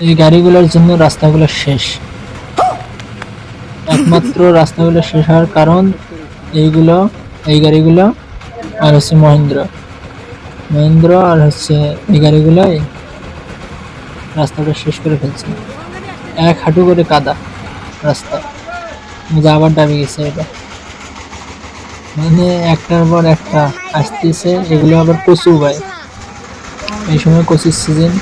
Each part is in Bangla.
এই গাড়িগুলোর জন্য রাস্তাগুলো শেষ। একমাত্র রাস্তাগুলো শেষ হওয়ার কারণ এইগুলো, এই গাড়িগুলো আর হচ্ছে মহেন্দ্র। মহেন্দ্র আর হচ্ছে এই গাড়িগুলোই রাস্তাটা শেষ করে ফেলছে। এক হাঁটু করে কাদা রাস্তা। যাবার ডাবি গেছে এটা। মানে একটার পর একটা আসতেছে, এগুলো আবার কচু ভাই। এই সময় কচুর সিজন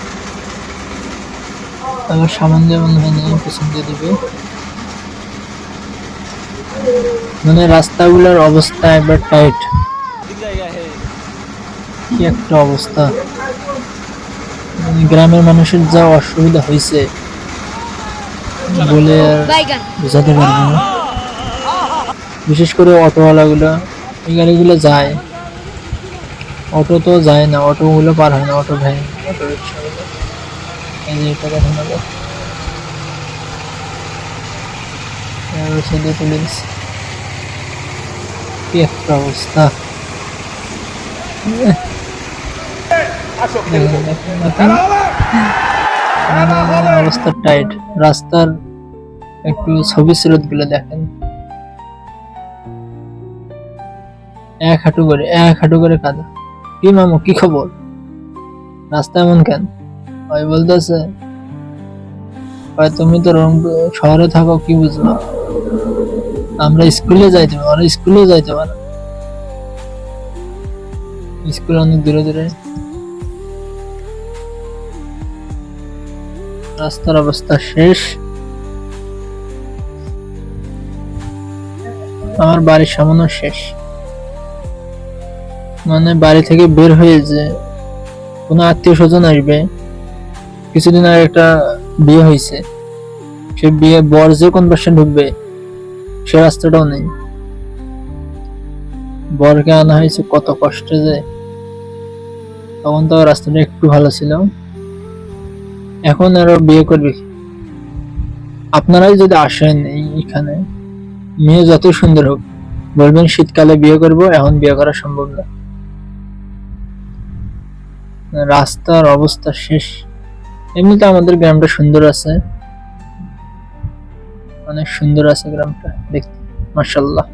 আবার সামান দিয়ে মনে হয় না পেছন দিয়ে দিবে। মানে রাস্তাগুলোর অবস্থা একবার টাইট কি একটা অবস্থা। মানে গ্রামের মানুষের যা অসুবিধা হয়েছে বলে আর বোঝাতে পারব না। বিশেষ করে অটোওয়ালাগুলো, এই গাড়িগুলো যায়। অটো তো যায় না, অটোগুলো পার হয় না, অটো ভ্যান, অটো রিক্সাগুলো এই যে এটা দেখেন। মানে অবস্থা। টাইট রাস্তার একটু ছবি স্রোতগুলো দেখেন। এক হাঁটু করে, এক হাঁটু করে কাদা। কি মামু, কি খবর? রাস্তা এমন কেন? ভাই বলতেছে, ভাই তুমি তো রংপুর শহরে থাকো, কি বুঝলো? আমরা স্কুলে যাইতে পারি স্কুলে যাইতে পারে স্কুল অনেক দূরে দূরে। রাস্তার অবস্থা শেষ। আমার বাড়ির সামনে শেষ। মানে বাড়ি থেকে বের হয়ে যে কোনো আত্মীয় স্বজন আসবে কিছুদিন আগে একটা বিয়ে হয়েছে। সে বিয়ে বর যে কোন পাশে ঢুকবে, সে রাস্তাটাও নেই। বরকে আনা হয়েছে কত কষ্টে যে। তখন তো রাস্তাটা একটু ভালো ছিল। এখন আরও বিয়ে করবে আপনারাই যদি আসেন এখানে, মেয়ে যত সুন্দর হোক, বলবেন শীতকালে বিয়ে করব, এখন বিয়ে করা সম্ভব না। রাস্তার অবস্থা শেষ। এমনিতে আমাদের গ্রামটা সুন্দর আছে। অনেক সুন্দর আছে গ্রামটা দেখতে মার্শাল্লাহ